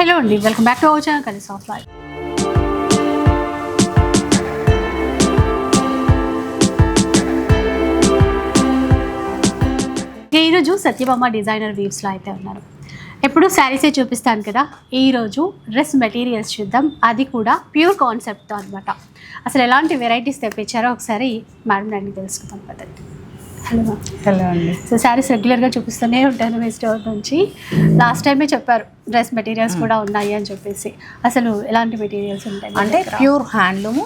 Hello అండి welcome back to our channel కలిసి of life. ఈరోజు సత్యభామ డిజైనర్ వీవ్స్లో అయితే ఉన్నారు ఎప్పుడు శారీసే చూపిస్తాను కదా ఈరోజు డ్రెస్ మెటీరియల్స్ చూద్దాం. అది కూడా ప్యూర్ కాన్సెప్ట్తో అనమాట అసలు ఎలాంటి వెరైటీస్ తెప్పించారో ఒకసారి మేడం అడిగి తెలుసుకుందాం పద్ధతి హలో. అండి. సో శారీస్ రెగ్యులర్గా చూపిస్తూనే ఉంటాను మీ స్టోర్ నుంచి. లాస్ట్ టైమే చెప్పారు డ్రెస్ మెటీరియల్స్ కూడా ఉన్నాయి అని చెప్పేసి. అసలు ఎలాంటి మెటీరియల్స్ ఉంటాయి అంటే? ప్యూర్ హ్యాండ్లూమ్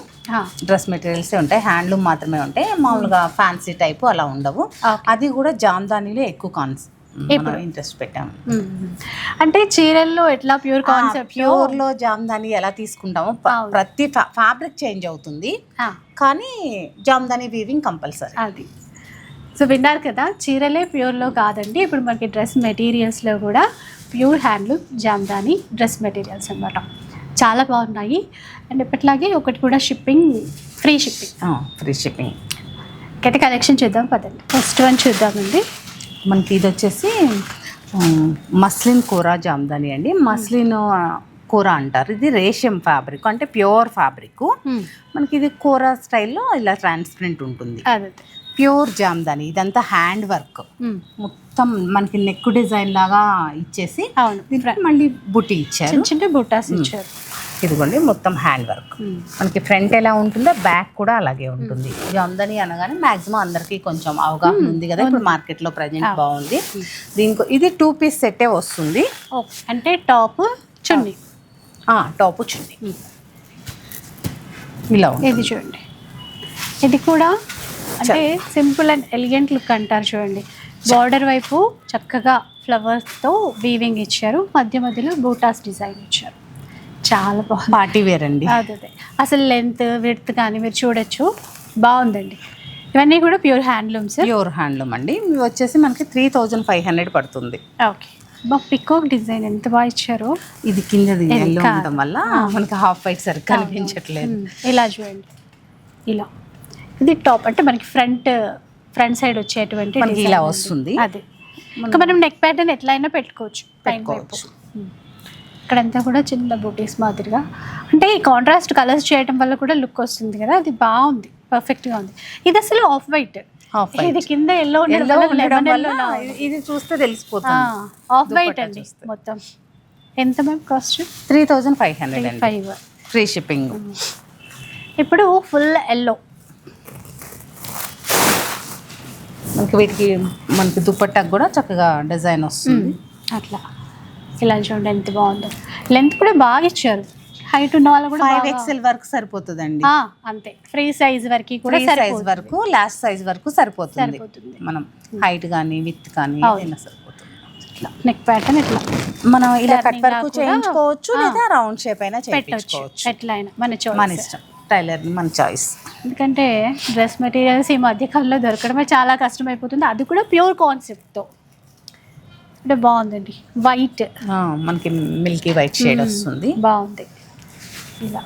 డ్రెస్ మెటీరియల్స్ ఉంటాయి. హ్యాండ్లూమ్ మాత్రమే ఉంటాయి. మామూలుగా ఫ్యాన్సీ టైప్ అలా ఉండవు. అది కూడా జామ్దానీలో ఎక్కువ కాన్స్ ఇప్పుడు? ఇంట్రెస్ట్ పెట్టాము. అంటే చీరల్లో ఎట్లా ప్యూర్ కాన్సెప్ట్ ప్యూర్లో? జామ్దాని ఎలా తీసుకుంటామో. ప్రతి ఫ్యాబ్రిక్ చేంజ్ అవుతుంది. కానీ జామ్దాని వీవింగ్ కంపల్సరీ అది. సో విన్నారు కదా చీరలే ప్యూర్లో కాదండి. ఇప్పుడు మనకి డ్రెస్ మెటీరియల్స్లో కూడా pure handloom Jamdani dress materials అన్నమాట చాలా బాగున్నాయి. అండ్ ఇప్పట్లాగే ఒకటి కూడా shipping free shipping. Free shipping. అయితే కలెక్షన్ చూద్దాం పదండి. ఫస్ట్ వన్ చూద్దామండి. మనకి ఇది వచ్చేసి మస్లిన్ కూర జామ్దాని అండి. మస్లిన్ కూర అంటారు. ఇది రేషం ఫ్యాబ్రిక్ అంటే ప్యూర్ ఫ్యాబ్రిక్. మనకి ఇది కూర స్టైల్లో ఇలా ట్రాన్స్పరెంట్ ఉంటుంది. అదే. ప్యూర్ జామ్దాని. ఇదంతా హ్యాండ్ వర్క్. మొత్తం మనకి నెక్ డిజైన్ లాగా ఇచ్చేసి అవును. మళ్ళీ బుట్టి ఇచ్చారు. చిన్న బుట్టాస్ ఇచ్చారు. ఇదిగోండి మొత్తం హ్యాండ్ వర్క్. మనకి ఫ్రంట్ ఎలా ఉంటుందో బ్యాక్ కూడా అలాగే ఉంటుంది. జామ్దాని అనగానే మాక్సిమం అందరికీ కొంచెం అవగాహన ఉంది కదా. ఇప్పుడు మార్కెట్లో ప్రజెంట్ బాగుంది. దీనికి ఇది టూ పీస్ సెట్టే వస్తుంది. అంటే టాప్ చున్నీ. టాప్ చున్నీ. ఇలా ఇది చూడండి. ఇది కూడా అంటే సింపుల్ అండ్ ఎలిగెంట్ లుక్ అంటారు చూడండి. బార్డర్ వైపు చక్కగా ఫ్లవర్స్తో వీవింగ్ ఇచ్చారు. మధ్య మధ్యలో బూటాస్ డిజైన్ ఇచ్చారు. చాలా బాగుంది పార్టీ వేర్ అండి. అదే అసలు లెంత్ విడ్త్ కానీ మీరు చూడొచ్చు. బాగుందండి. ఇవన్నీ కూడా ప్యూర్ హ్యాండ్లూమ్స్ ప్యూర్ హ్యాండ్లూమ్ అండి. ఇవి వచ్చేసి మనకి త్రీ థౌజండ్ ఫైవ్ హండ్రెడ్ పడుతుంది. ఓకే. బా పికాక్ డిజైన్ ఎంత బాగా ఇచ్చారో. ఇది కిందది ఇది ఎల్లో కాదు. ఉండడం వల్ల మనకి హాఫ్ వైట్ సరిగ్గా కనిపించట్లేదు. ఇలా చూడండి. ఇలా. ఇది టాప్ అంటే మనకి ఫ్రంట్ ఫ్రంట్ సైడ్ వచ్చేటువంటి మనకి ఇలా. వస్తుంది. అది. ఇంకా మనం నెక్ ప్యాటర్న్ పెట్టుకోవచ్చు పైన వైపు. పెట్టుకోవచ్చు. మ్మ్. ఇక్కడంతా కూడా చిన్న బూటీస్ మాదిరిగా. అంటే ఈ కాంట్రాస్ట్ కలర్స్ చేయడం వల్ల కూడా లుక్ వస్తుంది కదా అది బాగుంది పర్ఫెక్ట్గా ఉంది. ఇది అసలు ఆఫ్ వైట్ ఇది కింద ఎల్లో ఇది- చూస్తే తెలిసిపోతుంది. ఆఫ్ వైట్ అండి. మొత్తం. ఎంత ma'am cost three thousand five hundred five free shipping ఇప్పుడు ఫుల్ ఎల్లో మనకి వీటికి మనకి దుపట్టాకు కూడా చక్కగా డిజైన్ వస్తుంది. అట్లా. ఇలా చూడండి ఎంత బాగుందో. లెంత్ కూడా బాగా ఇచ్చారు. హైట్ ఉన్న వాళ్ళు కూడా ఫైవ్ ఎక్స్ఎల్ వరకు సరిపోతుందండి. అంతే. ఫ్రీ సైజ్ వరకు కూడా సైజ్. వరకు లాస్ట్ సైజ్ వరకు సరిపోతుంది. మనం హైట్ కానీ విత్ కానీ సరిపోతుంది. ఇట్లా. నెక్ ప్యాటర్న్ ఇట్లా. మనం ఇలా కట్ వరకు చేయించుకోవచ్చు. లేదా రౌండ్ షేప్ అయినా పెట్టవచ్చు చేయించుకోవచ్చు. ఎట్లయినా మన మన ఇష్టం. టైలర్ మన చాయిస్. ఎందుకంటే డ్రెస్ మెటీరియల్స్ ఈ మధ్య కాలంలో దొరకడమే చాలా కష్టం అయిపోతుంది అది కూడా ప్యూర్ కాన్సెప్ట్తో. అంటే బాగుందండి. వైట్. మనకి మిల్కీ వైట్ షేడ్ వస్తుంది. బాగుంది. ఇలా.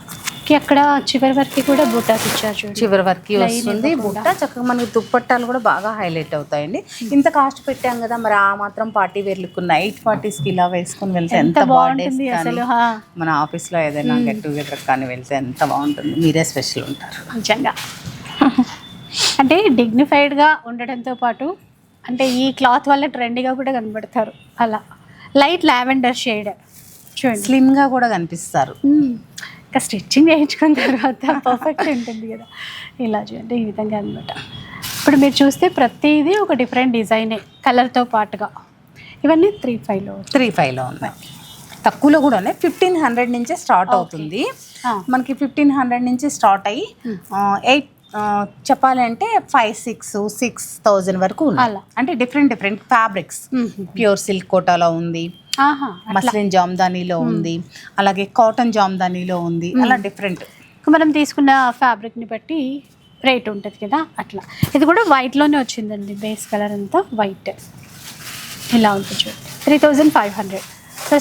కి అక్కడ చివరి వరకు కూడా బూటాస్ ఇచ్చారు చివరి వరకు వస్తుంది. బుట్ట చక్కగా మనకి దుప్పట్టాలు కూడా బాగా హైలైట్ అవుతాయండి. ఇంత కాస్ట్ పెట్టాం కదా మరి ఆ మాత్రం పార్టీ వేర్ లుక్ నైట్ పార్టీస్కి ఇలా వేసుకొని వెళ్తే ఎంత బాగుంటుంది అసలు. మన ఆఫీస్లో ఏదైనా గెట్ టుగెదర్ కానీ వెళ్తే ఎంత బాగుంటుంది. మీరే స్పెషల్ ఉంటారు. నిజంగా. అంటే డిగ్నిఫైడ్గా ఉండడంతో పాటు అంటే ఈ క్లాత్ వల్ల ట్రెండీగా కూడా కనబడతారు. అలా. లైట్ లావెండర్ షేడ్ చూడండి. స్లిమ్గా కూడా కనిపిస్తారు. ఇంకా స్టిచ్చింగ్ చేయించుకున్న తర్వాత పర్ఫెక్ట్ ఉంటుంది కదా. ఇలా చూడండి ఈ విధంగా అనమాట ఇప్పుడు మీరు చూస్తే ప్రతిదీ ఒక డిఫరెంట్ డిజైనే కలర్తో పాటుగా. ఇవన్నీ త్రీ ఫైవ్లో త్రీ ఫైవ్లో ఉన్నాయి. తక్కువలో కూడా ఉన్నాయి. ఫిఫ్టీన్ హండ్రెడ్ నుంచే స్టార్ట్ అవుతుంది. మనకి ఫిఫ్టీన్ హండ్రెడ్ నుంచి స్టార్ట్ అయ్యి ఎయిట్ చెప్పాలి అంటే ఫైవ్ సిక్స్ సిక్స్ థౌజండ్ వరకు ఉన్నాయి. అలా. అంటే different different fabrics pure silk కోటాలో ఉంది. మస్లిన్ జామ్దానీలో ఉంది. అలాగే కాటన్ జామ్దానీలో ఉంది. అలా డిఫరెంట్ మనం తీసుకున్న ఫ్యాబ్రిక్ని బట్టి రేట్ ఉంటుంది కదా అట్లా. ఇది కూడా వైట్లోనే వచ్చిందండి బేస్ కలర్ అంతా వైట్ ఇలా ఉంటుంది చూడండి three thousand five hundred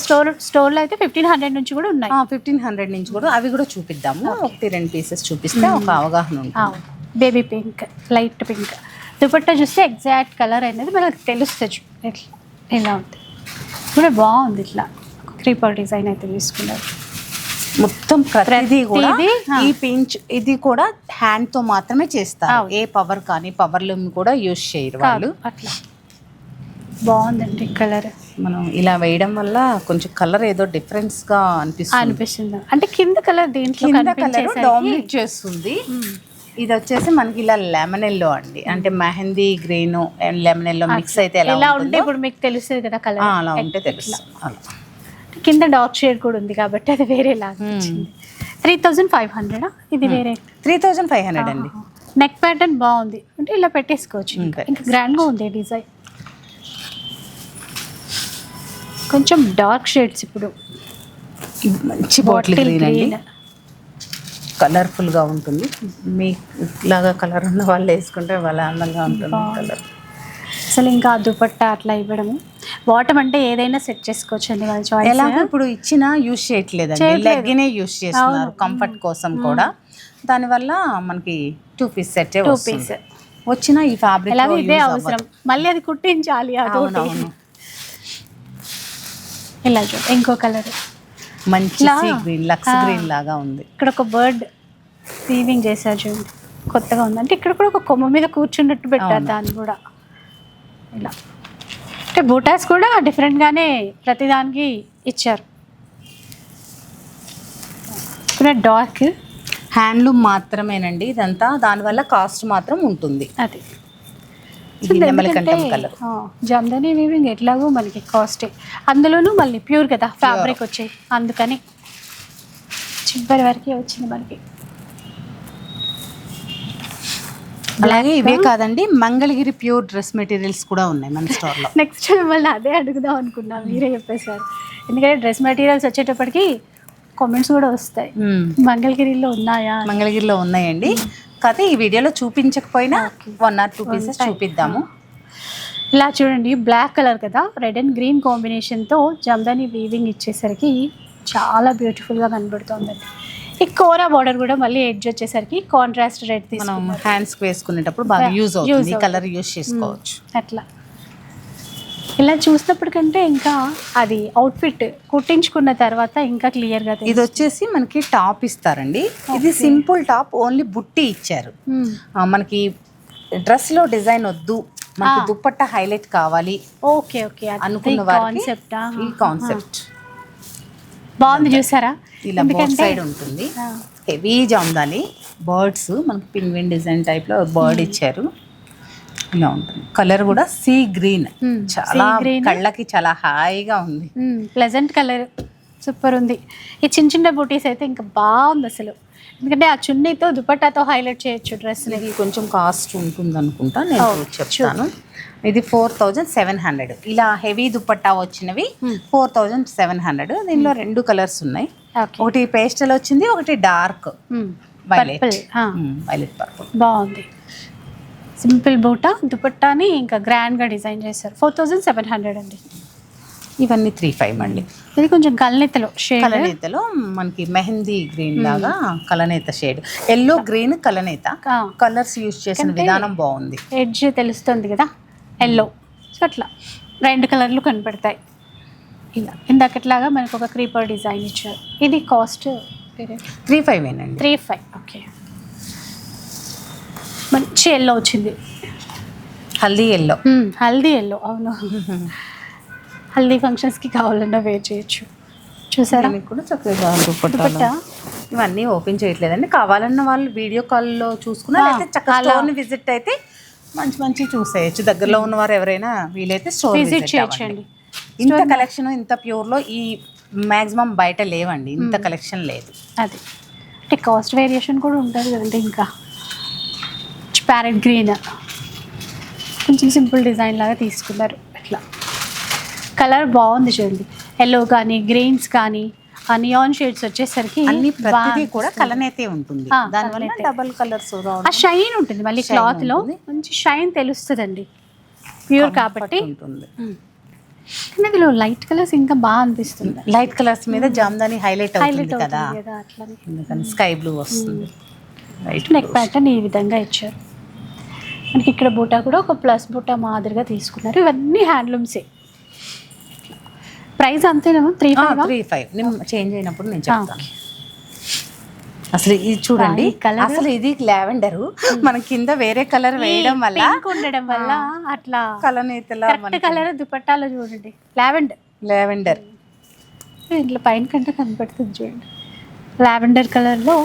store స్టోర్లో అయితే ఫిఫ్టీన్ హండ్రెడ్ నుంచి కూడా ఉన్నాయి. ఫిఫ్టీన్ హండ్రెడ్ నుంచి కూడా అవి కూడా చూపిద్దాము. ఒకటి రెండు పీసెస్ చూపిస్తే ఒక అవగాహన ఉంటుంది. Baby pink light pink dupatta చూస్తే ఎగ్జాక్ట్ కలర్ అనేది మనకు తెలుస్తుంది ఇట్లా ఇలా ఉంది కూడా బాగుంది ఇట్లా. క్రీపర్ డిజైన్ అయితే తీసుకున్నారు. మొత్తం ప్రతిదీ కూడా. ఈ పించ్ ఇది కూడా హ్యాండ్తో మాత్రమే చేస్తారు. ఏ పవర్ కానీ పవర్ లూమ్ కూడా యూజ్ చేయరు వాళ్ళు. అట్లా. బాగుందండి కలర్ మనం ఇలా వేయడం వల్ల కొంచెం కలర్ ఏదో డిఫరెన్స్గా అనిపిస్తుంది. అనిపిస్తుంది. అంటే కింద కలర్ దీంట్లో కింద కలర్ డామినేట్ చేస్తుంది. ఇది వచ్చేసి మనకి ఇలా లెమన్ ఎల్లో అండి. అంటే mehndi green lemon yellow mix అయితే ఎలా ఉంటే ఇప్పుడు మీకు తెలుస్తుంది కదా కలర్ అలా ఉంటే తెలుస్తుంది. అలా. కింద డార్క్ షేడ్ కూడా ఉంది కాబట్టి అది వేరే లాగా త్రీ థౌజండ్ ఫైవ్ హండ్రెడ్ ఇది వేరే. త్రీ థౌజండ్ ఫైవ్ హండ్రెడ్ అండి. నెక్ ప్యాటర్న్ బాగుంది. అంటే ఇలా పెట్టేసుకోవచ్చు ఇంకా. గ్రాండ్గా ఉంది డిజైన్ కొంచెం డార్క్ షేడ్స్ ఇప్పుడు. మంచి బాటిల్ గ్రీన్ అండి కలర్ఫుల్గా ఉంటుంది. మీ లాగా కలర్ ఉన్న వాళ్ళు వేసుకుంటే వాళ్ళ అందంగా ఉంటుంది కలర్. అసలు ఇంకా దుపట్టా అట్లా ఇవ్వడము? బాటమ్ అంటే ఏదైనా సెట్ చేసుకోవచ్చు అండి వాళ్ళ చాయిస్. ఎలాగో ఇప్పుడు ఇచ్చిన యూజ్ చేయట్లేదండి. చేయట్లేదు. లెగ్గినే యూజ్ చేస్తున్నారు కంఫర్ట్ కోసం కూడా. దానివల్ల మనకి two piece set two piece. వచ్చిన ఈ ఫ్యాబ్రిక్ ఇదే అవసరం. మళ్ళీ అది కుట్టించాలి అవునవును. ఇలా చూడు ఇంకో కలర్. మంచి? Green Lux. గ్రీన్ లాగా ఉంది. ఇక్కడ ఒక బర్డ్ వీవింగ్ చేశారు చూడండి కొత్తగా ఉంది. అంటే ఇక్కడ కూడా ఒక కొమ్మ మీద కూర్చున్నట్టు పెట్టారు. దాన్ని కూడా. ఇలా. అంటే బూటాస్ కూడా డిఫరెంట్గానే ప్రతిదానికి ఇచ్చారు. ఇక్కడ డార్క్ హ్యాండ్లూమ్ మాత్రమేనండి ఇదంతా. దానివల్ల కాస్ట్ మాత్రం ఉంటుంది. అది. జమ్దని వీవింగ్ ఎట్లాగో మనకి కాస్టే అందులోనూ మళ్ళీ ప్యూర్ కదా ఫ్యాబ్రిక్ వచ్చాయి. అందుకని చివరి వరకే వచ్చింది మనకి. అలాగే ఇవే కాదండి మంగళగిరి ప్యూర్ డ్రెస్ మెటీరియల్స్ కూడా ఉన్నాయి మన స్టోర్లో. నెక్స్ట్ మిమ్మల్ని అదే అడుగుదాం అనుకున్నా మీరే చెప్పేశారు. ఎందుకంటే డ్రెస్ మెటీరియల్స్ వచ్చేటప్పటికి కామెంట్స్ కూడా వస్తాయి. మంగళగిరిలో ఉన్నాయా. మంగళగిరిలో ఉన్నాయండి. కాకపోతే ఈ వీడియోలో చూపించకపోయినా వన్ ఆర్ టూ పీసెస్ చూపిద్దాము. ఇలా చూడండి బ్లాక్ కలర్ కదా రెడ్ అండ్ గ్రీన్ కాంబినేషన్తో జమ్దాని వీవింగ్ ఇచ్చేసరికి చాలా బ్యూటిఫుల్గా కనబడుతుందండి ఈ కోరా బార్డర్ కూడా మళ్ళీ ఎడ్జ్ వచ్చేసరికి కాంట్రాస్ట్ రెడ్ మనం తీసుకున్నాం హ్యాండ్స్ వేసుకునేటప్పుడు బాగా యూజ్ అవుతుంది. కలర్ యూజ్ చేసుకోవచ్చు. అట్లా. ఇలా చూసినప్పటికంటే ఇంకా అది అవుట్ఫిట్ కుట్టించుకున్న తర్వాత ఇంకా క్లియర్గా ఇది వచ్చేసి మనకి టాప్ ఇస్తారండి. ఇది సింపుల్ టాప్ ఓన్లీ బుట్టి ఇచ్చారు. ఆ, మనకి డ్రెస్లో డిజైన్ వద్దు. మనకి ఆ. దుప్పట్ట హైలైట్ కావాలి. ఓకే ఓకే అనుకున్న కాన్సెప్ట్ ఈ కాన్సెప్ట్ బాగుంది చూసారా? ఇలా ఎందుకంటే సైడ్ ఉంటుంది. హెవీ జామ్దాని బర్డ్స్ మనకి పింగ్విన్ డిజైన్ టైప్లో బర్డ్ ఇచ్చారు. ఇలా ఉంటుంది. కలర్ కూడా సీ గ్రీన్ Hmm, చాలా. కళ్ళకి చాలా హాయిగా ఉంది. ప్లెజెంట్ కలర్ సూపర్ ఉంది. ఈ చిన్న చిన్న బూటీస్ అయితే ఇంకా బాగుంది అసలు. ఎందుకంటే ఆ చున్నీతో దుపట్టాతో హైలైట్ చేయొచ్చు డ్రెస్ ఇది కొంచెం కాస్ట్ ఉంటుంది అనుకుంటా నేను Oh, చెప్తాను. ఇది ఫోర్ థౌజండ్ సెవెన్ హండ్రెడ్ ఇలా హెవీ దుపట్టా వచ్చినవి Hmm. Four thousand seven hundred దీనిలో రెండు కలర్స్ ఉన్నాయి. ఒకటి పేస్టల్ వచ్చింది ఒకటి డార్క్ వైలెట్ వైలెట్ పర్పుల్ బాగుంది. సింపుల్ బూటా దుపట్టాని ఇంకా గ్రాండ్గా డిజైన్ చేశారు. ఫోర్ థౌజండ్ సెవెన్ హండ్రెడ్ అండి. ఇవన్నీ త్రీ ఫైవ్ అండి. ఇది కొంచెం కళ్ళనెత్తలో షేడ్ కలనేతలో మనకి మెహందీ గ్రీన్ లాగా కలనేత షేడ్ ఎల్లో గ్రీన్ కలనేత. కలర్స్ యూజ్ చేసిన విధానం బాగుంది. ఎడ్జ్ తెలుస్తుంది కదా ఎల్లో సో అట్లా. రెండు కలర్లు కనపడతాయి. ఇలా. ఇందాకట్లాగా మనకు ఒక క్రీపర్ డిజైన్ ఇచ్చారు. ఇది కాస్ట్ త్రీ ఫైవ్ ఏనండి. త్రీ ఫైవ్ ఓకే మంచి ఎల్లో వచ్చింది. హల్దీ ఎల్లో హల్దీ ఎల్లో అవును. హల్దీ ఫంక్షన్స్కి కావాలన్నా వేర్ చేయొచ్చు. చూసారా? దీనికి కూడా చక్కగా. దుపట్టా? ఇవన్నీ ఓపెన్ చేయట్లేదండి. కావాలన్న వాళ్ళు వీడియో కాల్లో చూసుకున్నా చక్కగా విజిట్ అయితే మంచి మంచి చూసేయచ్చు. దగ్గరలో ఉన్న వారు ఎవరైనా వీలైతే స్టోర్ విజిట్ చేయొచ్చండి. ఇంత కలెక్షన్ ఇంత ప్యూర్లో ఈ మాక్సిమం బయట లేవండి. ఇంత కలెక్షన్ లేదు. అది. అంటే కాస్ట్ వేరియేషన్ కూడా ఉంటుంది కదండి ఇంకా. Parrot green. కొంచెం సింపుల్ డిజైన్ లాగా తీసుకున్నారు ఇట్లా. కలర్ బాగుంది చూడండి. ఎల్లో కానీ గ్రీన్స్ కానీ నియాన్ షేడ్స్ వచ్చేసరికి అన్ని ప్రతిదీ బాగా కూడా కలనైతే ఉంటుంది. దానివల్ల. డబల్ కలర్స్ ఆ షైన్ ఉంటుంది మళ్ళీ క్లాత్లో. మంచి షైన్ తెలుస్తుందండి. ప్యూర్ కాబట్టి. ఇందులో లైట్ కలర్స్ ఇంకా బాగా అనిపిస్తుంది. లైట్ కలర్స్ మీద జామ్దాని హైలైట్ హైలైట్ కదా. స్కై బ్లూ వస్తుంది. నెక్ ప్యాటర్న్ ఈ విధంగా ఇచ్చారు. మనకి ఇక్కడ బూటా కూడా ఒక ప్లస్ బూటా మాదిరిగా తీసుకున్నారు. ఇవన్నీ హ్యాండ్లూమ్సే. ప్రైస్ అంతేనా త్రీ ఫైవ్? Three five. నేను చేంజ్ అయినప్పుడు నేను చెప్తాను. అసలు ఇది చూడండి. అసలు ఇది లావెండర్. మన కింద వేరే కలర్ వేయడం వల్ల ఉండడం వల్ల అట్లా కరెక్ట్ కలర్ దుపట్టాలో చూడండి. లావెండర్ లావెండర్ ఇంట్లో పైన కంటే కనపడుతుంది చూడండి. లావెండర్ కలర్లో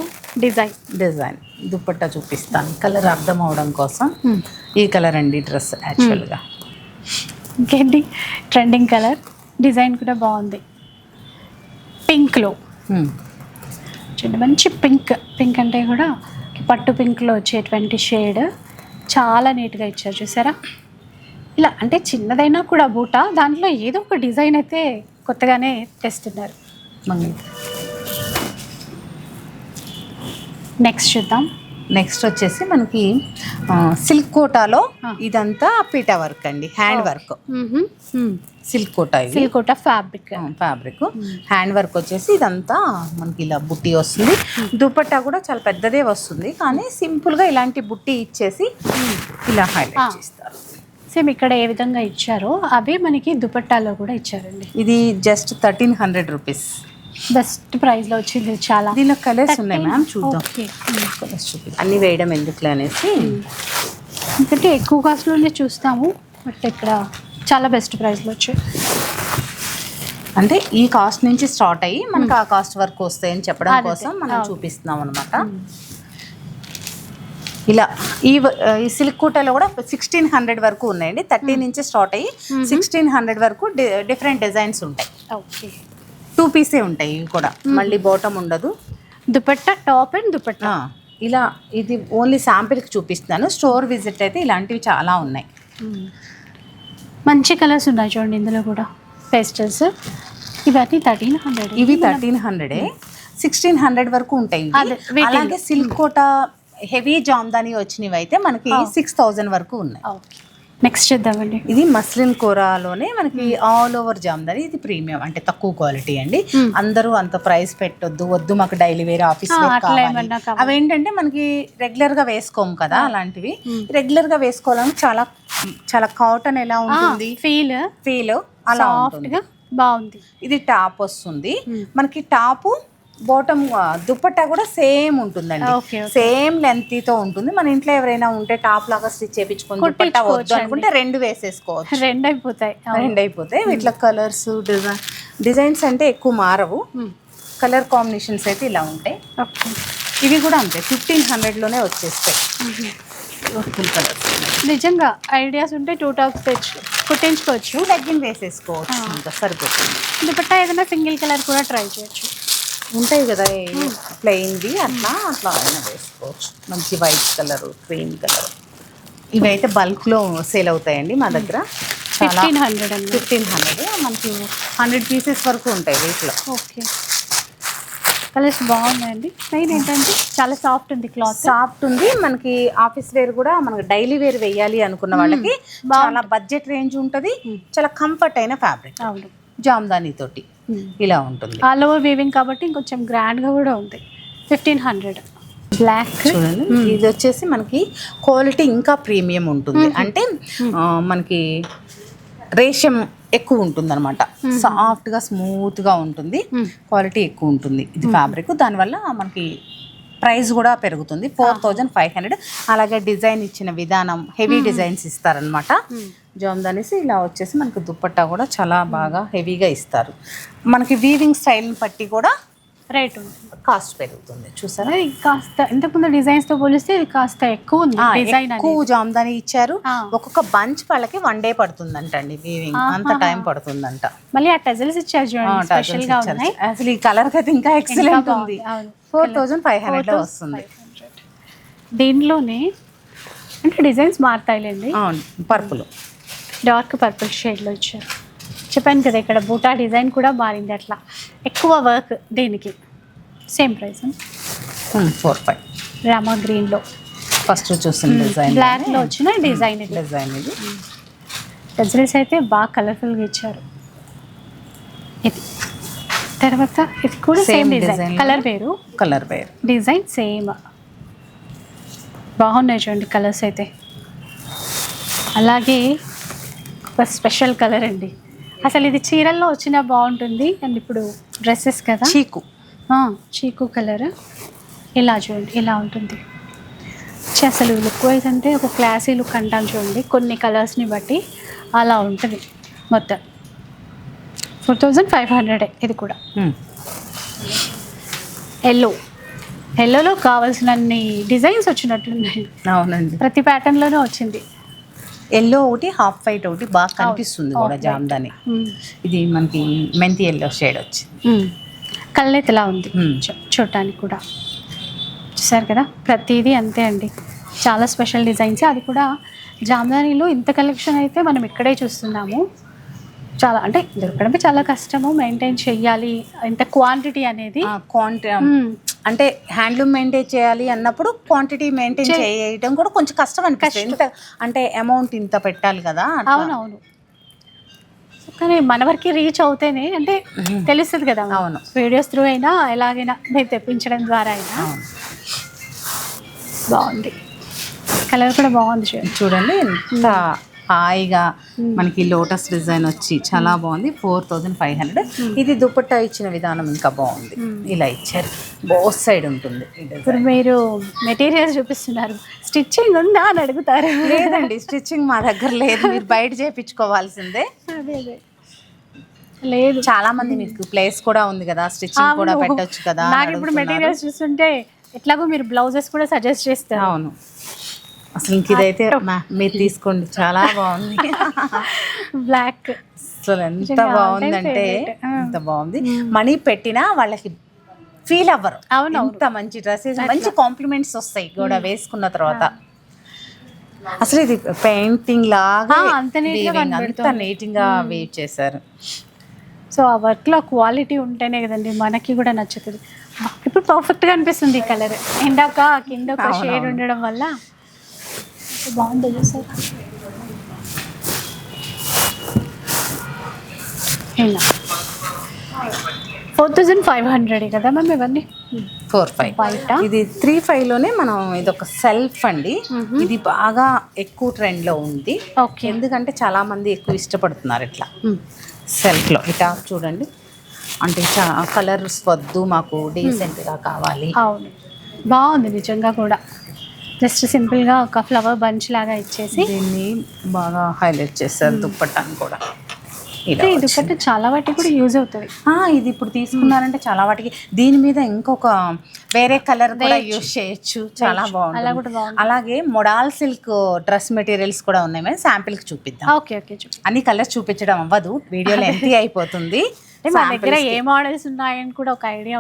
డిజైన్. డిజైన్. దుపట్టా చూపిస్తాను. కలర్ అర్థం అవడం కోసం ఈ కలర్ అండి డ్రెస్ యాక్చువల్గా. ఇంకేంటి? Trending colour. డిజైన్ కూడా బాగుంది. పింక్లో చూడండి మంచి పింక్ పింక్ అంటే కూడా పట్టు పింక్లో వచ్చేటువంటి షేడ్ చాలా నీట్గా ఇచ్చారు చూసారా? ఇలా అంటే చిన్నదైనా కూడా బూట దాంట్లో ఏదో ఒక డిజైన్ అయితే కొత్తగానే తెస్తున్నారు. నెక్స్ట్ చూద్దాం. నెక్స్ట్ వచ్చేసి మనకి సిల్క్ కోటాలో. ఇదంతా పీటా వర్క్ అండి. హ్యాండ్ వర్క్ సిల్క్ కోటా ఇది. సిల్కోట ఫ్యాబ్రిక్ ఫ్యాబ్రిక్ హ్యాండ్ వర్క్ వచ్చేసి ఇదంతా మనకి ఇలా బుట్టి వస్తుంది. దుపట్టా కూడా చాలా పెద్దదే వస్తుంది. కానీ సింపుల్గా ఇలాంటి బుట్టి ఇచ్చేసి ఇలా. హైలైట్ చేస్తారు. సేమ్ ఇక్కడ ఏ విధంగా ఇచ్చారో అవే మనకి దుపట్టాలో కూడా ఇచ్చారండి. ఇది just thirteen hundred rupees best ప్రైస్లో వచ్చింది చాలా. దీనిలో కలర్స్ ఉన్నాయి మ్యామ్ చూద్దాం. ఓకే కలర్స్ చూపిద్దాం. అన్ని వేయడం ఎందుకులే అనేసి. ఎందుకంటే ఎక్కువ కాస్ట్లోనే చూస్తాము బట్ ఇక్కడ చాలా బెస్ట్ ప్రైస్లో వచ్చాయి. అంటే ఈ కాస్ట్ నుంచి స్టార్ట్ అయ్యి మనకి ఆ కాస్ట్ వరకు వస్తాయని చెప్పడం కోసం మనం. చూపిస్తున్నాం అనమాట ఇలా ఈ ఈ సిల్క్ కోటాలో కూడా సిక్స్టీన్ హండ్రెడ్ వరకు ఉన్నాయండి. థర్టీ నుంచి స్టార్ట్ అయ్యి సిక్స్టీన్ హండ్రెడ్ వరకు డిఫరెంట్ డిజైన్స్ ఉంటాయి. ఓకే టూ పీసే ఉంటాయి ఇవి కూడా. మళ్ళీ బాటమ్ ఉండదు. Dupatta top and dupatta. ఇలా ఇది ఓన్లీ శాంపిల్కి చూపిస్తున్నాను. స్టోర్ విజిట్ అయితే ఇలాంటివి చాలా ఉన్నాయి. మంచి కలర్స్ ఉన్నాయి చూడండి ఇందులో కూడా. పేస్టల్స్ ఇవన్నీ థర్టీన్ హండ్రెడ్ ఇవి థర్టీన్ హండ్రెడే సిక్స్టీన్ హండ్రెడ్ వరకు ఉంటాయి. అలాగే సిల్క్ కోట హెవీ జామ్దాని వచ్చినవి అయితే మనకి సిక్స్ థౌజండ్ వరకు ఉన్నాయి. ఓకే. నెక్స్ట్ చూద్దామండి ఇది మస్లిన్ కూరలోనే మనకి ఆల్ ఓవర్ జామ్దాని ఇది ప్రీమియం అంటే తక్కువ క్వాలిటీ అండి. Hmm. అందరూ అంత ప్రైస్ పెట్టొద్దు వద్దు మాకు డైలీ వేర్ ఆఫీస్. అవి ఏంటంటే మనకి రెగ్యులర్గా వేసుకోము కదా అలాంటివి. రెగ్యులర్గా వేసుకోవాలని చాలా చాలా కాటన్ ఎలా ఉంటుంది? ఫీల్ ఫీల్ అలా బాగుంది. ఇది టాప్ వస్తుంది. Hmm. మనకి టాపు బాటమ్ దుపట్టా కూడా సేమ్ ఉంటుందండి. సేమ్ లెంత్తో ఉంటుంది. మన ఇంట్లో ఎవరైనా ఉంటే టాప్ లాగా స్టిచ్ చేపించుకొని వద్దు. అనుకుంటే రెండు వేసేసుకోవచ్చు. రెండు అయిపోతాయి రెండు అయిపోతాయి ఇట్లా కలర్స్ డిజైన్ డిజైన్స్ అంటే ఎక్కువ మారవు. కలర్ కాంబినేషన్స్ అయితే ఇలా ఉంటాయి. ఇవి కూడా అంతే ఫిఫ్టీన్ హండ్రెడ్లోనే వచ్చేస్తాయి. ఫుల్ కలర్స్ నిజంగా ఐడియాస్ ఉంటే టూ టాప్స్ తెచ్చు కుట్టించుకోవచ్చు. లెగ్గిన్ వేసేసుకోవచ్చు. ఇంకా సరిపోతుంది. దుపట్టా ఏదైనా సింగిల్ కలర్ కూడా ట్రై చేయొచ్చు. ఉంటాయి కదా ప్లెయిన్వి అట్లా అట్లా అయినా వేసుకోవచ్చు. మంచి వైట్ కలర్ క్రీమ్ కలర్ ఇవి అయితే బల్క్లో సేల్ అవుతాయండి మా దగ్గర. ఫిఫ్టీన్ హండ్రెడ్ అండి ఫిఫ్టీన్ హండ్రెడ్ మనకి హండ్రెడ్ పీసెస్ వరకు ఉంటాయి వీటిలో. ఓకే. కలర్స్ బాగున్నాయండి. మెయిన్ ఏంటంటే చాలా సాఫ్ట్ ఉంది క్లాత్ సాఫ్ట్ ఉంది. మనకి ఆఫీస్ వేర్ కూడా మనకి డైలీ వేర్ వేయాలి అనుకున్న వాళ్ళకి చాలా బడ్జెట్ రేంజ్ ఉంటుంది. చాలా కంఫర్ట్ అయిన ఫ్యాబ్రిక్ అవును. జామ్దాని తోటి ఇలా ఉంటుంది. ఆల్ ఓవర్ వీవింగ్ కాబట్టి ఇంకొంచెం గ్రాండ్గా కూడా ఉంది. ఫిఫ్టీన్ హండ్రెడ్ బ్లాక్ చూడండి. ఇది వచ్చేసి మనకి క్వాలిటీ ఇంకా ప్రీమియం ఉంటుంది. అంటే ఆ, మనకి రేషం ఎక్కువ ఉంటుంది అనమాట సాఫ్ట్గా స్మూత్గా ఉంటుంది. క్వాలిటీ ఎక్కువ ఉంటుంది. ఇది ఫ్యాబ్రిక్ దానివల్ల మనకి ప్రైస్ కూడా పెరుగుతుంది. Four thousand five hundred. అలాగే డిజైన్ ఇచ్చిన విధానం హెవీ డిజైన్స్ ఇస్తారనమాట జామ్దానేసి ఇలా వచ్చేసి మనకి దుప్పట్టా కూడా చాలా బాగా హెవీగా ఇస్తారు. మనకి వీవింగ్ స్టైల్ని బట్టి కూడా రేట్ ఉంటుంది. కాస్ట్ పెరుగుతుంది. చూసారా? కాస్త ఇంతకుముందు డిజైన్స్తో పోలిస్తే ఇది కాస్త ఎక్కువ ఉంది డిజైన్ ఎక్కువ జామ్దాని ఇచ్చారు. ఒక్కొక్క బంచ్ వాళ్ళకి వన్ డే పడుతుందంట అండి వీవింగ్ అంత టైం పడుతుందంట. మళ్ళీ ఆ టెజల్స్ ఇచ్చారు చూడండి స్పెషల్గా. ఉన్నాయి. అసలు ఈ కలర్ అయితే ఇంకా ఎక్సలెంట్. ఉంది. ఫోర్ థౌజండ్ ఫైవ్ హండ్రెడ్ వస్తుంది. దీనిలోనే అంటే డిజైన్స్ మారుతాయిలేండి? పర్పుల్. డార్క్ పర్పుల్ షేడ్లో ఇచ్చారు. చెప్పాను కదా ఇక్కడ బూటా డిజైన్ కూడా మారింది అట్లా. ఎక్కువ వర్క్ దీనికి. Same price four five Rama గ్రీన్లో. ఫస్ట్ చూసిన డిజైన్ బ్లాక్లో వచ్చిన డిజైన్ డిజైన్ ఇది. టెజల్స్ అయితే బాగా కలర్ఫుల్గా ఇచ్చారు. ఇది. తర్వాత ఇది కూడా సేమ్ డిజైన్ కలర్ వేరు? కలర్ వేర్. డిజైన్ సేమ్ బాగున్నాయి చూడండి కలర్స్ అయితే. అలాగే ఒక స్పెషల్ కలర్ అండి. అసలు ఇది చీరల్లో వచ్చినా బాగుంటుంది. అండ్ ఇప్పుడు డ్రెస్సెస్ కదా? చీకు. చీకు కలర్ ఇలా చూడండి ఇలా ఉంటుంది. అసలు లుక్ వైజ్ అంటే ఒక క్లాసీ లుక్ అంటాం చూడండి. కొన్ని కలర్స్ని బట్టి అలా ఉంటుంది మొత్తం. ఫోర్ థౌజండ్ ఫైవ్ హండ్రెడ్ ఇది కూడా. ఎల్లో ఎల్లోలో కావాల్సినన్ని డిజైన్స్ వచ్చినట్లున్నాయి అవునండి. ప్రతి ప్యాటర్న్లోనే వచ్చింది. ఎల్లో ఒకటి హాఫ్ వైట్ ఒకటి బాగా కనిపిస్తుంది కూడా. జామ్దాని. మ్మ్. ఇది మనకి మెంతి ఎల్లో షేడ్ వచ్చింది. మ్మ్. కళ్ళెతలా ఉంది చూడటానికి కూడా. చూసారు కదా? ప్రతిదీ అంతే అండి. చాలా స్పెషల్ డిజైన్స్. అది కూడా జామ్దానీలో ఇంత కలెక్షన్ అయితే మనం ఇక్కడే చూస్తున్నాము. చాలా అంటే దొరకడమే చాలా కష్టము. మెయింటైన్ చెయ్యాలి. ఇంత క్వాంటిటీ అనేది క్వాంటి మ్మ్. అంటే హ్యాండ్లూమ్ మెయింటైన్ చేయాలి అన్నప్పుడు క్వాంటిటీ మెయింటైన్ చేయడం కూడా కొంచెం కష్టం అనిపిస్తుంది. ఇంత అంటే అమౌంట్ ఇంత పెట్టాలి కదా. అవునవును. కానీ మన వరకు రీచ్ అవుతేనే అంటే తెలుస్తుంది కదా అవును. వీడియోస్ త్రూ అయినా ఎలాగైనా మీరు తెప్పించడం ద్వారా అయినా. బాగుంది. కలర్ కూడా బాగుంది చూడండి చూడండి ఎంత హాయిగా మనకి లోటస్ డిజైన్ వచ్చి చాలా బాగుంది. Four thousand five hundred. ఇది దుపట్టా ఇచ్చిన విధానం ఇంకా బాగుంది. ఇలా ఇచ్చారు. బోత్ సైడ్ ఉంటుంది. ఇప్పుడు మీరు మెటీరియల్స్ చూపిస్తున్నారు. స్టిచ్చింగ్ ఉందా అని అడుగుతారు. లేదండి స్టిచ్చింగ్ మా దగ్గర లేదు. మీరు బయట అదే అదే. లేదు. చాలా మంది మీకు ప్లేస్ కూడా ఉంది కదా స్టిచ్చింగ్ కూడా. పెట్టొచ్చు కదా నాకు ఇప్పుడు. మెటీరియల్స్ చూస్తుంటే ఎట్లాగో మీరు బ్లౌజెస్ కూడా సజెస్ట్ చేస్తారు. అవును. అసలు ఇంక ఇదైతే మీరు తీసుకోండి. చాలా బాగుంది. బ్లాక్ అసలు ఎంత బాగుందంటే. ఎంత బాగుంది. మనీ పెట్టినా వాళ్ళకి ఫీల్ అవ్వరు. అవును. ఎంత మంచి డ్రెస్సెస్ మంచి కాంప్లిమెంట్స్ వస్తాయి కూడా వేసుకున్న తర్వాత. అసలు ఇది పెయింటింగ్ లాగా అంత neat గా గా వేవ్ చేశారు. సో ఆ వర్క్లో క్వాలిటీ ఉంటేనే కదండి మనకి కూడా నచ్చుతుంది. ఇప్పుడు పర్ఫెక్ట్గా అనిపిస్తుంది ఈ కలర్ ఇందాక కింద ఒక షేడ్. ఉండడం వల్ల బాగుంది ఇలా ఫోర్ థౌజండ్ ఫైవ్ హండ్రెడ్ కదా మ్యామ్ ఇవన్నీ? Four five. ఇది త్రీ ఫైవ్లోనే మనం ఇది ఒక సెల్ఫ్ అండి. ఇది బాగా ఎక్కువ ట్రెండ్లో ఉంది. ఓకే. ఎందుకంటే చాలా మంది ఎక్కువ ఇష్టపడుతున్నారు ఇట్లా. సెల్ఫ్లో ఇట్లా చూడండి. అంటే కలర్స్ వద్దు మాకు డీసెంట్గా కావాలి. అవును. బాగుంది నిజంగా కూడా. జస్ట్ సింపుల్గా ఒక ఫ్లవర్ బంచ్ లాగా ఇచ్చేసి దీన్ని బాగా హైలైట్ చేశారు దుప్పట్టాన్ని కూడా. ఒకటి చాలా వాటికి కూడా యూజ్ అవుతుంది. ఆ, ఇది ఇప్పుడు తీసుకున్నారంటే చాలా వాటికి. దీని మీద ఇంకొక వేరే కలర్ కూడా యూజ్ చేయొచ్చు. చాలా బాగుంటుంది. అలాగే మొడాల్ సిల్క్ డ్రెస్ మెటీరియల్స్ కూడా ఉన్నాయి. మేము శాంపిల్కి చూపిద్దాం. ఓకే ఓకే అన్ని కలర్స్ చూపించడం అవ్వదు. వీడియోలో ఎంత అయిపోతుంది. అంటే మా దగ్గర ఏ మోడల్స్ ఉన్నాయని కూడా ఒక ఐడియా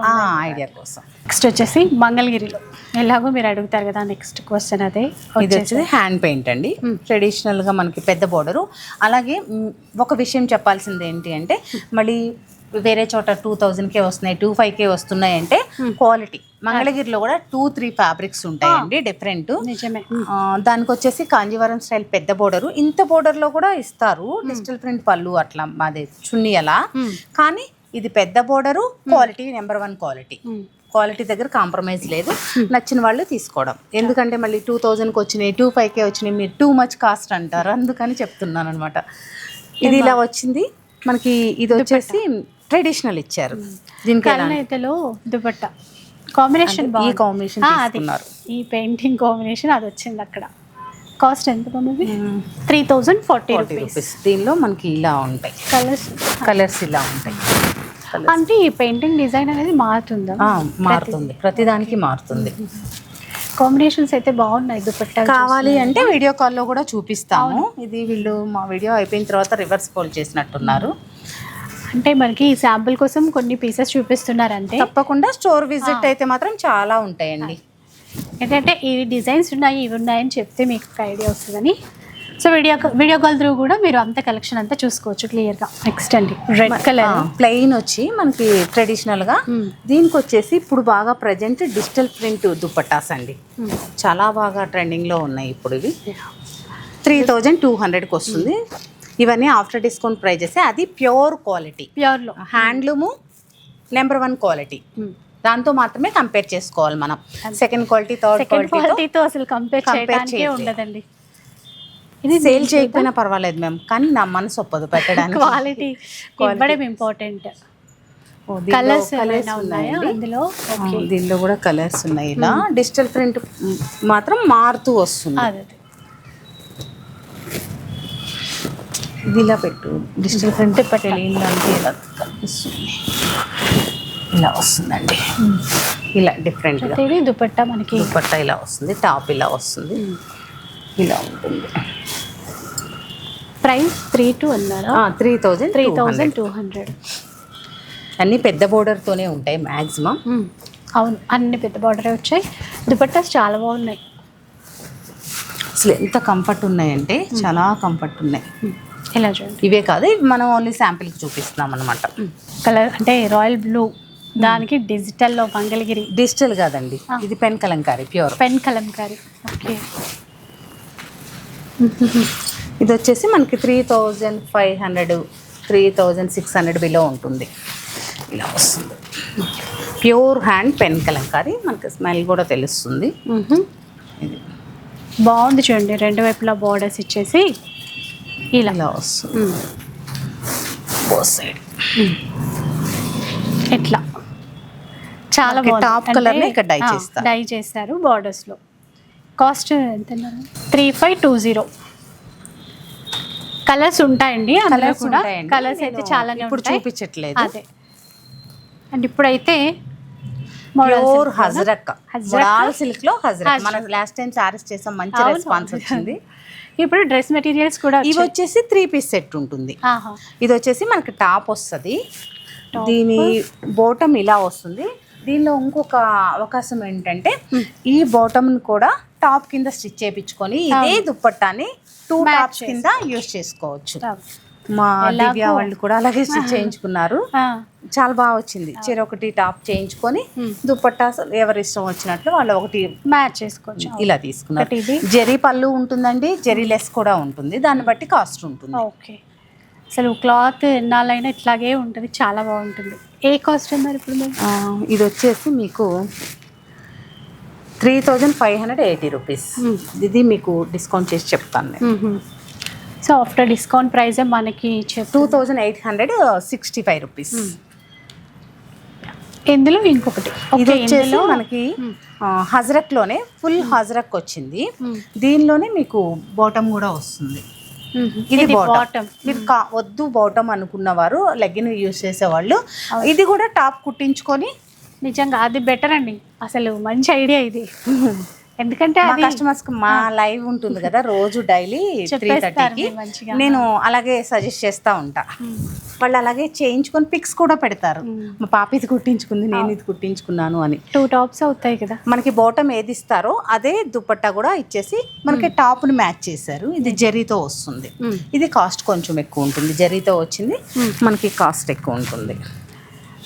ఐడియా కోసం. నెక్స్ట్ వచ్చేసి మంగళగిరిలో. ఎలాగో మీరు అడుగుతారు కదా నెక్స్ట్ క్వశ్చన్ అదే. ఇది వచ్చేసి హ్యాండ్ పెయింట్ అండి. ట్రెడిషనల్గా మనకి పెద్ద బోర్డరు అలాగే ఒక విషయం చెప్పాల్సింది ఏంటి అంటే మళ్ళీ వేరే చోట టూ కే వస్తున్నాయి టూ కే వస్తున్నాయి అంటే క్వాలిటీ మంగళగిరిలో కూడా టూ త్రీ ఫ్యాబ్రిక్స్ ఉంటాయండి డిఫరెంట్ దానికి వచ్చేసి కాంజీవరం స్టైల్ పెద్ద బోర్డరు ఇంత బోర్డర్లో కూడా ఇస్తారు డిజిటల్ ప్రింట్ పళ్ళు అట్లా మాది చున్నీ అలా కానీ ఇది పెద్ద border quality number one quality quality దగ్గర కాంప్రమైజ్ లేదు. నచ్చిన వాళ్ళు తీసుకోవడం. ఎందుకంటే మళ్ళీ టూ థౌజండ్కి వచ్చినాయి టూ ఫైవ్కే వచ్చినాయి మీరు టూ మచ్ కాస్ట్ అంటారు. అందుకని చెప్తున్నాను అనమాట ఇది ఇలా వచ్చింది. మనకి ఇది వచ్చేసి ట్రెడిషనల్ ఇచ్చారు. దీనికి దుపట్టా. కాంబినేషన్ ఈ కాంబినేషన్ అది. తీసుకున్నారు. ఈ పెయింటింగ్ కాంబినేషన్ అది వచ్చింది అక్కడ. కాస్ట్ ఎంత పడుతుంది త్రీ థౌజండ్ ఫార్టీ రూపీస్ దీనిలో మనకి ఇలా ఉంటాయి. కలర్స్ కలర్స్ ఇలా ఉంటాయి. అంటే ఈ పెయింటింగ్ డిజైన్ అనేది మారుతుందా? మారుతుంది. ప్రతిదానికి మారుతుంది. కాంబినేషన్స్ అయితే బాగున్నాయి దుపట్టా కావాలి అంటే వీడియో కాల్లో కూడా చూపిస్తాము. ఇది వీళ్ళు మా వీడియో అయిపోయిన తర్వాత రివర్స్ కాల్ చేసినట్టున్నారు. అంటే మనకి ఈ శాంపుల్ కోసం కొన్ని పీసెస్ చూపిస్తున్నారు అంతే తప్పకుండా స్టోర్ విజిట్ అయితే మాత్రం చాలా ఉంటాయండి. ఏంటంటే ఈ డిజైన్స్ ఉన్నాయి ఇవి ఉన్నాయని చెప్తే మీకు ఒక ఐడియా వస్తుందని. So video video call through కూడా మీరు అంత కలెక్షన్ అంతా చూసుకోవచ్చు క్లియర్గా. నెక్స్ట్ అండి. రెడ్ కలర్ ప్లెయిన్ వచ్చి మనకి ట్రెడిషనల్గా దీనికి వచ్చేసి ఇప్పుడు బాగా ప్రజెంట్ డిజిటల్ ప్రింట్ దుప్పట్టాస్ అండి. చాలా బాగా ట్రెండింగ్లో ఉన్నాయి ఇప్పుడు ఇవి. త్రీ థౌజండ్ టూ హండ్రెడ్కి వస్తుంది. ఇవన్నీ ఆఫ్టర్ డిస్కౌంట్ ప్రైజెస్ అది pure quality. ప్యూర్లో. Handloom number one quality. దాంతో మాత్రమే కంపేర్ చేసుకోవాలి మనం. సెకండ్ క్వాలిటీ థర్డ్ క్వాలిటీతో అసలు కంపేర్ చేయట్లేదు. ఉండదండి. ఇది సేల్ చేయకపోయినా పర్వాలేదు మ్యామ్ కానీ నా మనసు ఒప్పదు పెట్టడానికి. క్వాలిటీ ఇవ్వడం ఇంపార్టెంట్ కలర్స్. అందులో? దీనిలో కూడా కలర్స్ ఉన్నాయి. ఇలా డిజిటల్ ప్రింట్ మాత్రం మారుతూ వస్తుంది అదే అదే. ఇది ఇలా పెట్టు. డిజిటల్ ప్రింట్ తెలియడానికి ఇలా కనిపిస్తుంది ఇలా వస్తుందండి. ఇలా డిఫరెంట్గా అయితే ఇది దుపట్టా మనకి. దుపట్టా ఇలా వస్తుంది టాప్ ఇలా వస్తుంది. ఇలా ఉంటుంది. ప్రైస్ త్రీ టూ అన్నారా? Three thousand three thousand two hundred. అన్ని పెద్ద బోర్డర్తోనే ఉంటాయి మ్యాక్సిమం అవును అన్ని పెద్ద బార్డర్ వచ్చాయి. దుపట్టాస్ చాలా బాగున్నాయి. అసలు ఎంత కంఫర్ట్ ఉన్నాయంటే చాలా కంఫర్ట్ ఉన్నాయి. ఇలా చూడండి? ఇవే కాదు ఇవి మనం ఓన్లీ శాంపిల్కి చూపిస్తున్నాం అనమాట కలర్ అంటే రాయల్ బ్లూ దానికి డిజిటల్లో మంగళగిరి. డిజిటల్ కాదండి ఇది pen Kalamkari pure. Pen Kalamkari okay. ఇది వచ్చేసి మనకి three thousand five hundred three thousand six hundred below ఉంటుంది. ఇలా వస్తుంది. ప్యూర్ హ్యాండ్ పెన్ కలంకారీ మనకి స్మెల్ కూడా తెలుస్తుంది. ఇది. బాగుంది చూడండి రెండు వైపులా బార్డర్స్ ఇచ్చేసి. ఇలా వస్తుంది. బోత్ సైడ్ ఇట్లా చాలా colour ని ఇక్కడ dye ఆ, చేస్తారు. dye చేస్తారు borders లో. కాస్ట్ ఎంత three five two zero colours ఉంటాయండి అందులో కలర్స్ కూడా కలర్స్ అయితే చాలానే ఇప్పుడు చూపించట్లేదు. అదే. అండ్ ఇప్పుడైతే ప్యూర్ హజరక్. మొడాల్ సిల్క్లో హజరక్ మన లాస్ట్ టైం సారీస్ చేసాం మంచి. రెస్పాన్స్ వచ్చింది. ఇప్పుడు డ్రెస్ మెటీరియల్స్ కూడా ఇవి వచ్చేసి త్రీ పీస్ సెట్ ఉంటుంది. ఇది వచ్చేసి మనకి టాప్ వస్తుంది. దీని బోటం ఇలా వస్తుంది. దీనిలో ఇంకొక అవకాశం ఏంటంటే ఈ బాటమ్ కూడా టాప్ కింద స్టిచ్ చేయించుకొని ఇదే దుప్పట్టాని టూ టాప్స్ కింద యూస్ చేసుకోవచ్చు. మా దివ్య వాళ్ళు కూడా అలాగే స్టిచ్ చేయించుకున్నారు చాలా బాగా వచ్చింది. చీర ఒకటి టాప్ చేయించుకొని దుప్పట్టా ఎవరి ఇష్టం వచ్చినట్లు వాళ్ళు ఒకటి మ్యాచ్ చేసుకోవచ్చు. ఇలా తీసుకున్నారు. జరీ పళ్ళు ఉంటుందండి జరీ లెస్ కూడా ఉంటుంది. దాన్ని బట్టి కాస్ట్ ఉంటుంది. ఓకే. అసలు క్లాత్ ఎన్నాళ్ళైనా ఇట్లాగే ఉంటుంది చాలా బాగుంటుంది. ఏ కాస్ట్ మరి? ఇప్పుడు ఇది వచ్చేసి మీకు three thousand five hundred eighty rupees. ఇది మీకు డిస్కౌంట్ చేసి చెప్తాను నేను. సో ఆఫ్టర్ డిస్కౌంట్ ప్రైస్ మనకి two thousand eight hundred sixty five rupees ఇందులో ఇంకొకటి. ఇది వచ్చేసి మనకి హజరక్లోనే ఫుల్ హజరక్ వచ్చింది మ్మ్. దీనిలోనే మీకు బాటమ్ కూడా వస్తుంది. ఇది బాటమ్ మీరు కా- వద్దు బాటమ్ అనుకున్నవారు లెగ్గిన్ యూస్ చేసేవాళ్ళు. ఇది కూడా టాప్ కుట్టించుకొని నిజంగా అది బెటర్ అండి. అసలు మంచి ఐడియా ఇది. ఎందుకంటే మా కస్టమర్స్కి మా లైవ్ ఉంటుంది కదా రోజు డైలీ త్రీ థర్టీకి. నేను అలాగే సజెస్ట్ చేస్తా ఉంటా. వాళ్ళు అలాగే చేయించుకొని పిక్స్ కూడా పెడతారు. మా పాప ఇది కుట్టించుకుంది నేను ఇది కుట్టించుకున్నాను అని. టూ టాప్స్ అవుతాయి కదా. మనకి బాటమ్ ఏది ఇస్తారో అదే దుపట్టా కూడా ఇచ్చేసి మనకి టాప్ని మ్యాచ్ చేశారు. ఇది జరీతో వస్తుంది. ఇది కాస్ట్ కొంచెం ఎక్కువ ఉంటుంది. జరీతో వచ్చింది. మనకి కాస్ట్ ఎక్కువ ఉంటుంది.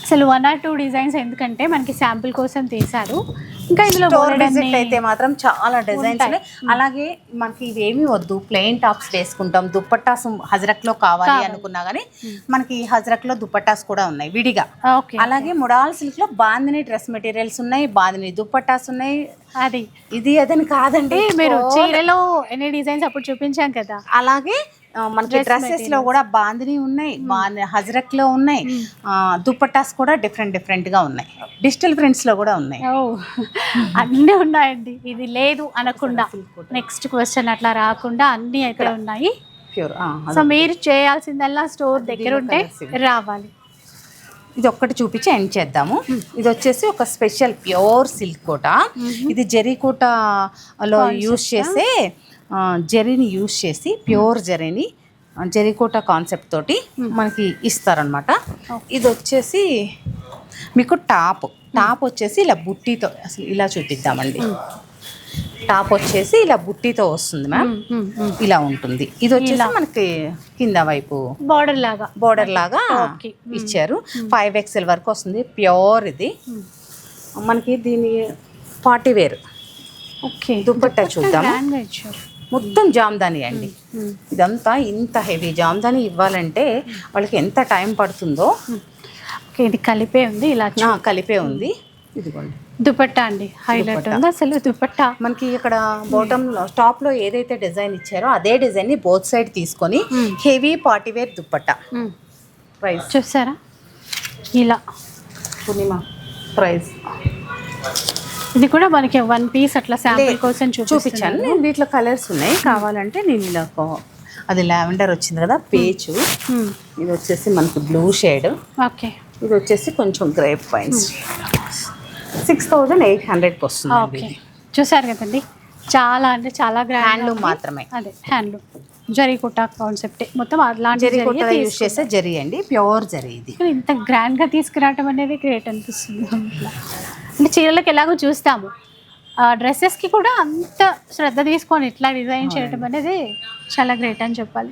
అసలు వన్ ఆర్ టూ డిజైన్స్ ఎందుకంటే మనకి శాంపుల్ కోసం తీశారు. ఇంకా ఇందులో అయితే మాత్రం చాలా డిజైన్స్. అలాగే మనకి ఇవేమి వద్దు. ప్లెయిన్ టాప్స్ వేసుకుంటాం. దుప్పట్టాస్ హజరక్లో కావాలి అనుకున్నా గానీ మనకి హజరక్లో దుప్పట్టాస్ కూడా ఉన్నాయి విడిగా. ఓకే అలాగే ముడాల్ సిల్క్లో బాందిని డ్రెస్ మెటీరియల్స్ ఉన్నాయి బాందిని దుప్పట్టాస్ ఉన్నాయి. అది. ఇది అదని కాదండి. మీరు చీరలో ఎన్ని డిజైన్స్ అప్పుడు చూపించాం కదా. అలాగే మనకి డ్రెస్సెస్లో కూడా బాందిని ఉన్నాయి బాంది హజరక్లో ఉన్నాయి ఆ, దుప్పట్టాస్ కూడా డిఫరెంట్ డిఫరెంట్గా ఉన్నాయి. డిజిటల్ ప్రింట్స్లో కూడా ఉన్నాయి. ఓ అన్నీ ఉన్నాయండి. ఇది లేదు అనకుండా. నెక్స్ట్ క్వశ్చన్ అట్లా రాకుండా అన్నీ అయితే ఉన్నాయి. ప్యూర్ సో మీరు చేయాల్సిందల్లా స్టోర్ దగ్గర ఉంటే రావాలి. ఇది ఒక్కటి చూపించి ఎండ్ చేద్దాము. ఇది వచ్చేసి ఒక స్పెషల్ ప్యూర్ సిల్క్ కోట. ఇది జరీ కోటలో యూస్ చేసే జరీని యూస్ చేసి ప్యూర్ జరీని జరీకోట కాన్సెప్ట్ తోటి మనకి ఇస్తారనమాట ఇది వచ్చేసి మీకు టాప్ టాప్ వచ్చేసి ఇలా బుట్టితో అసలు ఇలా చూపిద్దామండి. టాప్ వచ్చేసి ఇలా బుట్టితో వస్తుంది మ్యామ్. ఇలా ఉంటుంది. ఇది వచ్చేసి మనకి కింద వైపు బార్డర్ లాగా. బోర్డర్ లాగా. ఇచ్చారు. ఫైవ్ ఎక్స్ఎల్ వరకు వస్తుంది. ప్యూర్ ఇది. మనకి దీని పార్టీ వేర్. ఓకే దుపట్టా గ్రాండ్గా ఇచ్చారు. మొత్తం జామ్దాని అండి. ఇదంతా ఇంత హెవీ జామ్దాని ఇవ్వాలంటే వాళ్ళకి ఎంత టైం పడుతుందో. ఓకే ఇది కలిపే ఉంది ఇలా కలిపే ఉంది. ఇదిగోండి. దుపట్టా అండి హైలైట్ దుపట్టా. ఉంది అసలు దుపట్టా. మనకి ఇక్కడ బాటమ్ టాప్లో ఏదైతే డిజైన్ ఇచ్చారో అదే డిజైన్ని బోత్ సైడ్ తీసుకొని. హెవీ పార్టీ వేర్ దుప్పట్ట మ్మ్. ప్రైస్ చూసారా? ఇలా. పూర్ణిమ. ప్రైస్ ఇది కూడా మనకి వన్ పీస్ అట్లా శాంపిల్ కోసం చూపించాను వీటిలో కలర్స్ ఉన్నాయి. కావాలంటే నేను ఇలా అది లావెండర్ వచ్చింది కదా పేచు. ఇది వచ్చేసి మనకి బ్లూ షేడ్ ఓకే ఇది వచ్చేసి కొంచెం grape wines six thousand eight హండ్రెడ్కి వస్తుంది ఓకే చూసారు కదండి? చాలా అంటే చాలా గ్రాండ్ హ్యాండ్లూమ్ మాత్రమే. అదే హ్యాండ్లూమ్ జరీ కుట్టా కాన్సెప్ట్ మొత్తం అలాంటి జరీ కొత్తగా యూస్ చేస్తే జరీ అండి. ప్యూర్ జరీ ఇది. ఇంత గ్రాండ్గా తీసుకురావటం అనేది గ్రేట్ అనిపిస్తుంది. అంటే చీరలకు ఎలాగో చూస్తాము. డ్రెస్సెస్కి కూడా అంత శ్రద్ధ తీసుకొని ఇట్లా డిజైన్ చేయడం అనేది చాలా గ్రేట్ అని చెప్పాలి.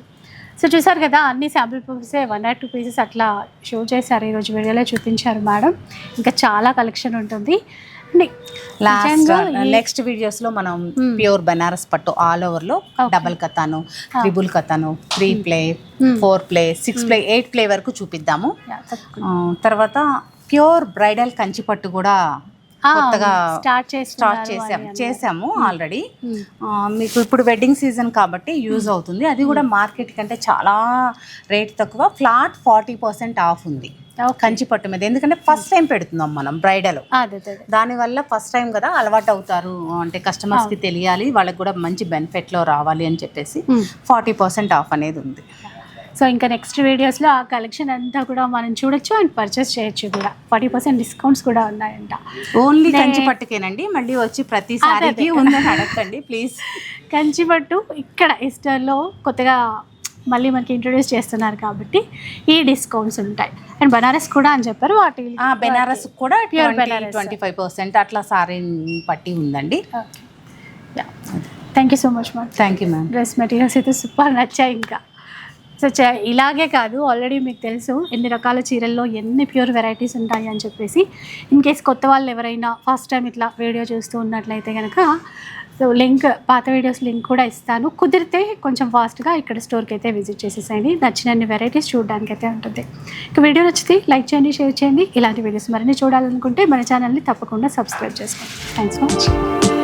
సో చూసారు కదా అన్ని sample pieces one or two pieces అట్లా షో చేశారు. ఈరోజు వీడియోలో చూపించారు మేడం. ఇంకా చాలా కలెక్షన్ ఉంటుంది. లాస్ట్ నెక్స్ట్ వీడియోస్లో మనం ప్యూర్ బనారస్ పట్టు ఆల్ ఓవర్లో. Double Katan triple Katan three ply. Four ply six ply eight ply వరకు చూపిద్దాము. తర్వాత ప్యూర్ బ్రైడల్ కంచి పట్టు కూడా కొత్తగా స్టార్ట్ చేసి స్టార్ట్ చేసాం చేసాము ఆల్రెడీ. మీకు ఇప్పుడు వెడ్డింగ్ సీజన్ కాబట్టి యూజ్ అవుతుంది. అది కూడా మార్కెట్ కంటే చాలా రేట్ తక్కువ. ఫ్లాట్ ఫార్టీ పర్సెంట్ ఆఫ్ ఉంది. కంచి పట్టు మీద. ఎందుకంటే ఫస్ట్ టైం పెడుతున్నాం మనం బ్రైడల్. దానివల్ల ఫస్ట్ టైం కదా అలవాటు అవుతారు. అంటే కస్టమర్స్కి తెలియాలి. వాళ్ళకి కూడా మంచి బెనిఫిట్లో రావాలి అని చెప్పేసి. ఫార్టీ పర్సెంట్ ఆఫ్ అనేది ఉంది. సో ఇంకా నెక్స్ట్ వీడియోస్లో ఆ కలెక్షన్ అంతా కూడా మనం చూడొచ్చు అండ్ పర్చేస్ చేయొచ్చు కూడా. ఫార్టీ పర్సెంట్ డిస్కౌంట్స్ కూడా ఉన్నాయంట. ఓన్లీ కంచి పట్టుకేనండి మళ్ళీ వచ్చి ప్రతి అదే, సారీకి అదే. ఉందని అడగండి ప్లీజ్ కంచిపట్టు ఇక్కడ ఈస్టర్లో కొత్తగా మళ్ళీ మనకి ఇంట్రొడ్యూస్ చేస్తున్నారు కాబట్టి ఈ డిస్కౌంట్స్ ఉంటాయి. అండ్ బనారస్ కూడా అని చెప్పారు వాటి బెనారస్ కూడా Pure Benaras. Twenty five percent అట్లా సారీ పట్టి ఉందండి. Thank you so much ma'am thank you ma'am dress materials అయితే సూపర్ నచ్చాయి ఇంకా. సో చ- ఇలాగే కాదు. ఆల్రెడీ మీకు తెలుసు ఎన్ని రకాల చీరల్లో ఎన్ని ప్యూర్ వెరైటీస్ ఉంటాయి అని చెప్పేసి. ఇన్ కేస్ కొత్త వాళ్ళు ఎవరైనా ఫస్ట్ టైం ఇట్లా వీడియో చూస్తూ ఉన్నట్లయితే కనుక సో లింక్ పాత వీడియోస్ లింక్ కూడా ఇస్తాను. కుదిరితే కొంచెం ఫాస్ట్గా ఇక్కడ స్టోర్కి అయితే విజిట్ చేసేసేయండి. నచ్చినన్ని వెరైటీస్ చూడడానికి అయితే ఉంటుంది. ఇక వీడియో నచ్చితే లైక్ చేయండి షేర్ చేయండి. ఇలాంటి వీడియోస్ మరిన్ని చూడాలనుకుంటే మన ఛానల్ని తప్పకుండా సబ్స్క్రైబ్ చేసుకోండి. Thanks for watching